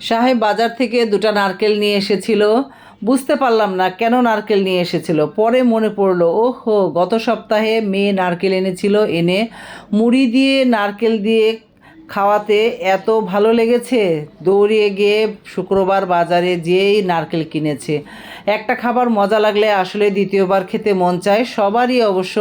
সাহেব বাজার থেকে দুটা নারকেল নিয়ে এসেছিল। বুঝতে পারলাম না কেন নারকেল নিয়ে এসেছিল। পরে মনে পড়ল, ওহো, গত সপ্তাহে মেয়ে নারকেল এনেছিল, এনে মুড়ি দিয়ে নারকেল দিয়ে খাওয়াতে এত ভালো লেগেছে? দৌড়িয়ে গিয়ে শুক্রবার বাজারে যেয়েই নারকেল কিনেছে। একটা খাবার মজা লাগলে আসলে দ্বিতীয়বার খেতে মন চায় সবারই অবশ্য।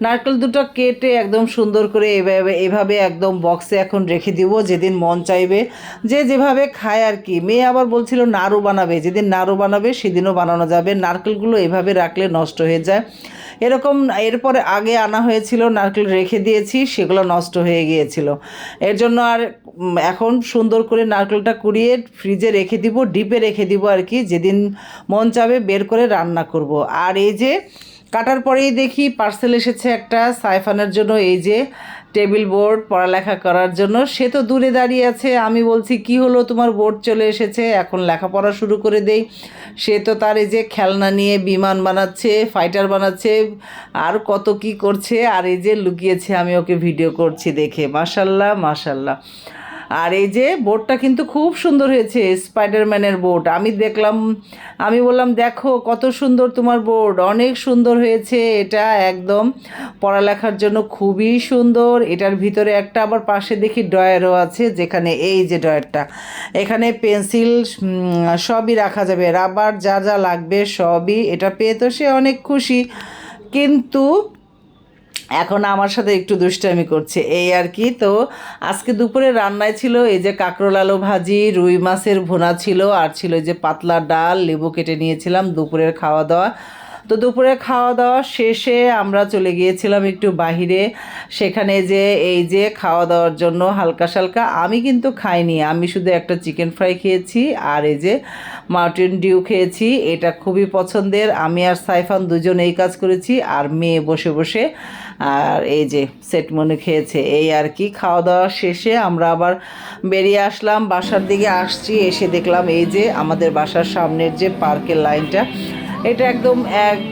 নারকেল দুটো কেটে একদম সুন্দর করে এভাবে এভাবে একদম বক্সে এখন রেখে দিব, যেদিন মন চাইবে। যে যেভাবে খায় আর কি। মেয়ে আবার বলছিল, নাড়ু বানাবে। যেদিন নাড়ু বানাবে, সেদিনও বানানো যাবে। নারকেলগুলো এভাবে রাখলে নষ্ট হয়ে যায়। এরকম, এরপরে আগে আনা হয়েছিল, নারকেল রেখে দিয়েছি, সেগুলো নষ্ট হয়ে গিয়েছিল। এর জন্য আর এখন সুন্দর করে নারকেলটা কুড়িয়ে ফ্রিজে রেখে দিব, ডিপে রেখে দিব আর কি, যেদিন মন চাবে বের করে রান্না করব। আর এই যে, কাটার পরেই দেখি পার্সেল এসেছে একটা সাইফানের জন্য, এই যে টেবিল বোর্ড, পড়ালেখা করার জন্য। সে তো দূরে দাঁড়িয়ে আছে। আমি বলছি, কি হলো? তোমার বোর্ড চলে এসেছে। এখন লেখাপড়া শুরু করে দেই। সে তো তার এই যে খেলনা নিয়ে বিমান বানাচ্ছে ফাইটার বানাচ্ছে, আর কত কি করছে, আর এই যে লুকিয়েছে, আমি ওকে ভিডিও করছি দেখে। মাসাল্লাহ মাশাল্লাহ। আর এই যে বোর্ডটা কিন্তু খুব সুন্দর হয়েছে স্পাইডারম্যানের বোর্ড আমি দেখলাম, আমি বললাম, দেখো কত সুন্দর তোমার বোর্ড অনেক সুন্দর হয়েছে। এটা একদম পড়ালেখার জন্য খুবই সুন্দর। এটার ভিতরে একটা আবার পাশে দেখি ড্রয়ারও আছে, যেখানে এই যে ড্রয়ারটা। এখানে পেন্সিল সবই রাখা যাবে। রাবার যা যা লাগবে সবই, এটা পেয়ে তো সে অনেক খুশি। কিন্তু এখন আমার সাথে একটু দুষ্টামি করছে। এই আর কি, তো আজকে দুপুরে রান্নায় ছিল এই যে কাঁকরোল আলু ভাজি, রুই মাছের ভুনা ছিল, আর ছিল যে পাতলা ডাল, লেবু কেটে নিয়েছিলাম দুপুরের খাওয়া দাওয়া তো দুপুরে খাওয়া দাওয়া শেষে আমরা চলে গিয়েছিলাম একটু বাহিরে। সেখানে যে এই যে খাওয়া দাওয়ার জন্য হালকা সালকা আমি কিন্তু খাইনি। আমি শুধু একটা চিকেন ফ্রাই খেয়েছি আর এই যে মাউন্টেন ডিউ খেয়েছি, এটা খুবই পছন্দের। আমি আর সাইফান দুজন এই কাজ করেছি আর মেয়ে বসে বসে আর এই যে সেট মনে খেয়েছে। এই আর কি খাওয়া দাওয়া শেষে আমরা আবার বেরিয়ে আসলাম। বাসার দিকে আসছি, এসে দেখলাম এই যে আমাদের বাসার সামনের যে পার্কের লাইনটা এটা একদম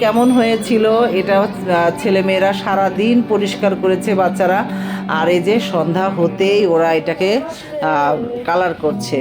কেমন হয়েছিল? এটা ছেলেমেয়েরা সারাদিন পরিষ্কার করেছে বাচ্চারা। আর এই যে সন্ধ্যা হতেই ওরা এটাকে কালার করছে।